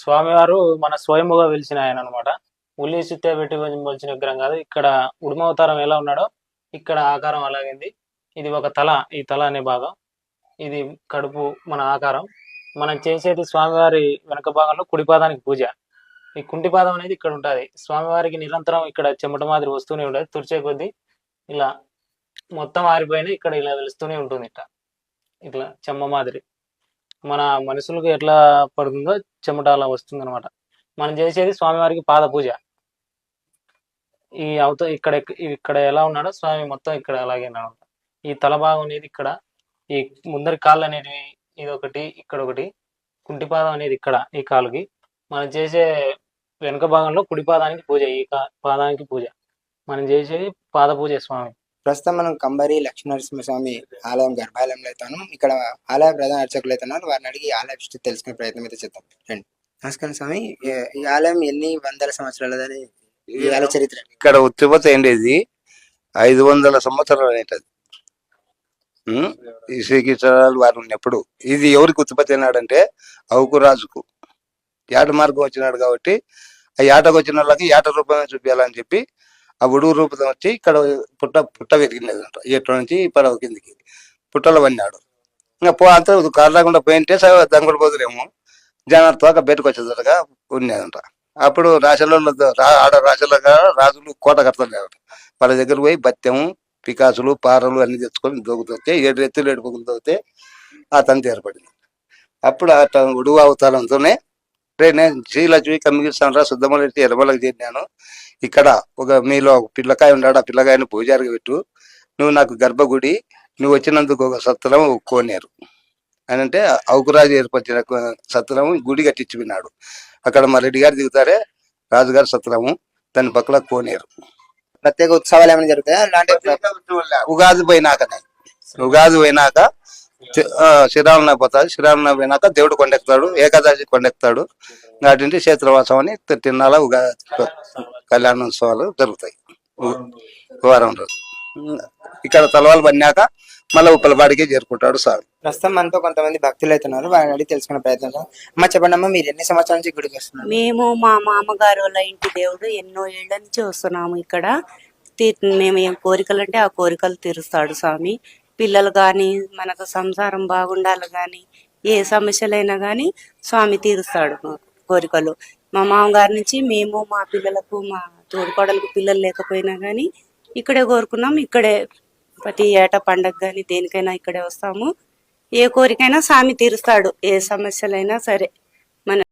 స్వామివారు మన స్వయముగా వెలిసిన ఆయన అనమాట ఉల్లి సుత్తే పెట్టి మొలిచిన విగ్రహం కాదు. ఇక్కడ ఉడుమవతారం ఎలా ఉన్నాడో ఇక్కడ ఆకారం అలాగింది ఇది ఒక తల. ఈ తల అనే భాగం. ఇది కడుపు మన ఆకారం. మనం చేసేది స్వామివారి వెనక భాగంలో కుడిపాదానికి పూజ. ఈ కుంటి పాదం అనేది ఇక్కడ ఉంటుంది. స్వామివారికి నిరంతరం ఇక్కడ చెమట మాదిరి వస్తూనే ఉంటుంది. తుడిచే కొద్దీ ఇలా మొత్తం ఆరిపోయిన ఇక్కడ ఇలా వెలుస్తూనే ఉంటుంది ఇట్లా ఇట్లా చెమ్మ మాదిరి. మన మనుషులకు ఎట్లా పడుతుందో చెమట అలా వస్తుంది అనమాట మనం చేసేది స్వామివారికి పాద పూజ. ఈ అవత ఇక్కడ ఇక్కడ ఎలా ఉన్నాడో స్వామి మొత్తం ఇక్కడ అలాగే ఉన్నాడు. ఈ తల భాగం అనేది ఇక్కడ ఈ ముందరి కాళ్ళు అనేటివి ఇది ఒకటి ఇక్కడ ఒకటి కుంటిపాదం అనేది ఇక్కడ ఈ కాలుకి. మనం చేసే వెనుక భాగంలో కుడి పాదానికి పూజ ఈ పాదానికి పూజ. మనం చేసేది పాద పూజ స్వామి. ప్రస్తుతం మనం కంబరి లక్ష్మీనరసింహస్వామి ఆలయం గర్భాలయంలో అవుతాను. ఇక్కడ ఆలయ ప్రధాన అర్చకులు అవుతున్నారు. వారిని అడిగి ఆలయ విషయం తెలుసుకునే ప్రయత్నం అయితే చేద్దాం. రండి. నమస్కారం స్వామి. ఈ- ఆలయం ఎన్ని వందల సంవత్సరాలదని ఈ ఆలయ చరిత్ర. ఇక్కడ ఉత్తిపత ఏంటిది? ఐదు వందల సంవత్సరాలు అనేటది ఈ శ్రీకృష్ణరాజు వారు ఉన్నప్పుడు ఇది ఎవరికి ఉత్పత్తి అయినాడంటే అవుకు రాజుకు. ఏట మార్గం వచ్చినాడు కాబట్టి ఆ ఏటకు వచ్చిన వాళ్ళకి ఏట రూపమే చూపించాలని చెప్పి ఆ ఉడుగు రూపం వచ్చి ఇక్కడ పుట్ట పుట్ట పెరిగినదంట ఎట్ల నుంచి పడవ కిందికి. పుట్టలు పడినాడు. ఇంకా పో అంతా కారు లేకుండా పోయింటే స- దంగుడు పోదురేమో. జనాలు తోక బయటకు వచ్చేదటగా ఉండేదంట అప్పుడు రాశులలో ఆడ రాశులుగా రాజులు కోట కడతారు వాళ్ళ దగ్గర పోయి బత్తెము పికాసులు పారలు అన్ని తెచ్చుకొని దూకుతుంటే ఏడు ఎత్తులు ఏడు పొగులు దూకితే ఆ తంతి ఏర్పడింది. అప్పుడు ఆ ఉడుగు అవతారంతోనే రే నేను శ్రీలక్ష్మి కమ్యూనికేషన్ రా శుద్ధమలెట్టి ఎర్రమలకు చేరినాను. ఇక్కడ ఒక మీలో ఒక పిల్లకాయ ఉన్నాడు ఆ పిల్లకాయని పూజారికి పెట్టు. నువ్వు నాకు గర్భగుడి నువ్వు వచ్చినందుకు ఒక సత్తలం కోనేరు. అని అంటే అవుకురాజు ఏర్పరిచిన సత్తలము గుడి కట్టించుకున్నాడు అక్కడ మా రెడ్డి గారు దిగుతారే రాజుగారు సత్తలము దాని పక్కల కోనేరు. ప్రత్యేక ఉత్సవాలు ఏమైనా జరుగుతాయా? ఉగాది పోయినాకనే. ఉగాది పోయినాక శ్రీరామనవమి పోతాది. శ్రీరామనవమి పోయినాక దేవుడు కొండెక్కుతాడు ఏకాదశి కొండెక్కుతాడు. నాటింటి క్షేత్రవాసం అని తిన్నాల కళ్యాణోత్సవాలు జరుగుతాయి. వారం రోజు. ఇక్కడ తలవాలు పడినాక మళ్ళీ ఉప్పలపాడికి చేరుకుంటాడు సార్. ప్రస్తుతం మనతో కొంతమంది భక్తులు అవుతున్నారు. వారిని అడిగి తెలుసుకునే ప్రయత్నం. అమ్మ చెప్పండి అమ్మ మీరు ఎన్ని సంవత్సరాల నుంచి గుడికి వస్తున్నారు? మేము మా మామగారు వాళ్ళ ఇంటి దేవుడు ఎన్నో ఏళ్ళ నుంచి వస్తున్నాము ఇక్కడ. తీ- మేము ఏం కోరికలు అంటే ఆ కోరికలు తీరుస్తాడు స్వామి. పిల్లలు కానీ మనకు సంసారం బాగుండాలి కానీ ఏ సమస్యలైనా కానీ స్వామి తీరుస్తాడు కోరికలు. మా మామగారి నుంచి మేము మా పిల్లలకు మా తోడుకోడలకు పిల్లలు లేకపోయినా కానీ ఇక్కడే కోరుకున్నాం. ఇక్కడే ప్రతి ఏటా పండగ కానీ దేనికైనా ఇక్కడే వస్తాము. ఏ కోరికైనా స్వామి తీరుస్తాడు. ఏ సమస్యలైనా సరే. మన